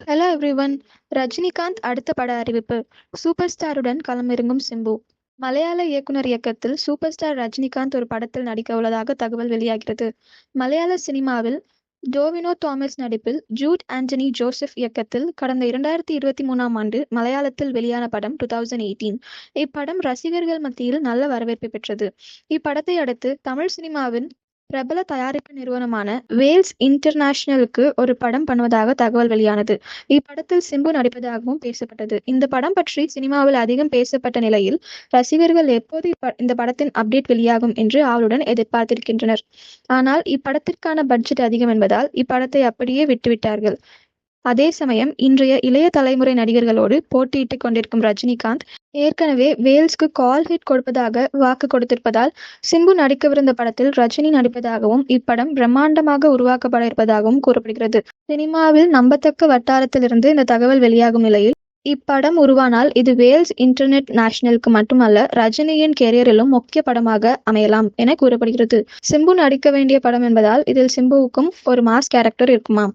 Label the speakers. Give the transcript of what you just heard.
Speaker 1: Hello everyone Rajinikanth அடுத்த பட அறிவிப்பு. சூப்பர் ஸ்டாருடன் களமிறங்கும் சிம்பு. மலையாள இயக்குனர் இயக்கத்தில் சூப்பர் ஸ்டார் ரஜினிகாந்த் ஒரு படத்தில் நடிக்க உள்ளதாக தகவல் வெளியாகிறது. மலையாள சினிமாவில் டோவினோ தாமஸ் நடிப்பில் ஜூட் ஆண்டனி ஜோசப் இயக்கத்தில் கடந்த இரண்டாயிரத்தி இருபத்தி மூணாம் ஆண்டு மலையாளத்தில் வெளியான படம் டூ தௌசண்ட் எயிட்டீன். இப்படம் ரசிகர்கள் மத்தியில் நல்ல வரவேற்பை பெற்றது. இப்படத்தை அடுத்து தமிழ் சினிமாவின் பிரபல தயாரிப்பு நிறுவனமான வேல்ஸ் இன்டர்நேஷனலுக்கு ஒரு படம் பண்ணுவதாக தகவல் வெளியானது. இப்படத்தில் சிம்பு நடிப்பதாகவும் பேசப்பட்டது. இந்த படம் பற்றி சினிமாவில் அதிகம் பேசப்பட்ட நிலையில் ரசிகர்கள் எப்போது இந்த படத்தின் அப்டேட் வெளியாகும் என்று ஆவலுடன் எதிர்பார்த்திருக்கின்றனர். ஆனால் இப்படத்திற்கான பட்ஜெட் அதிகம் என்பதால் இப்படத்தை அப்படியே விட்டுவிட்டார்கள். அதே சமயம் இன்றைய இளைய தலைமுறை நடிகர்களோடு போட்டியிட்டுக் கொண்டிருக்கும் ரஜினிகாந்த் ஏற்கனவே வேல்ஸ்க்கு கால் ஹிட் கொடுப்பதாக வாக்கு கொடுத்திருப்பதால் சிம்பு நடிக்கவிருந்த படத்தில் ரஜினி நடிப்பதாகவும் இப்படம் பிரம்மாண்டமாக உருவாக்கப்பட இருப்பதாகவும் கூறப்படுகிறது. சினிமாவில் நம்பத்தக்க வட்டாரத்திலிருந்து இந்த தகவல் வெளியாகும் நிலையில் இப்படம் உருவானால் இது வேல்ஸ் இன்டர்நெட் நேஷனலுக்கு மட்டுமல்ல ரஜினியின் கெரியரிலும் முக்கிய படமாக அமையலாம் என கூறப்படுகிறது. சிம்பு நடிக்க வேண்டிய படம் என்பதால் இதில் சிம்புவுக்கும் ஒரு மாஸ் கேரக்டர் இருக்குமாம்.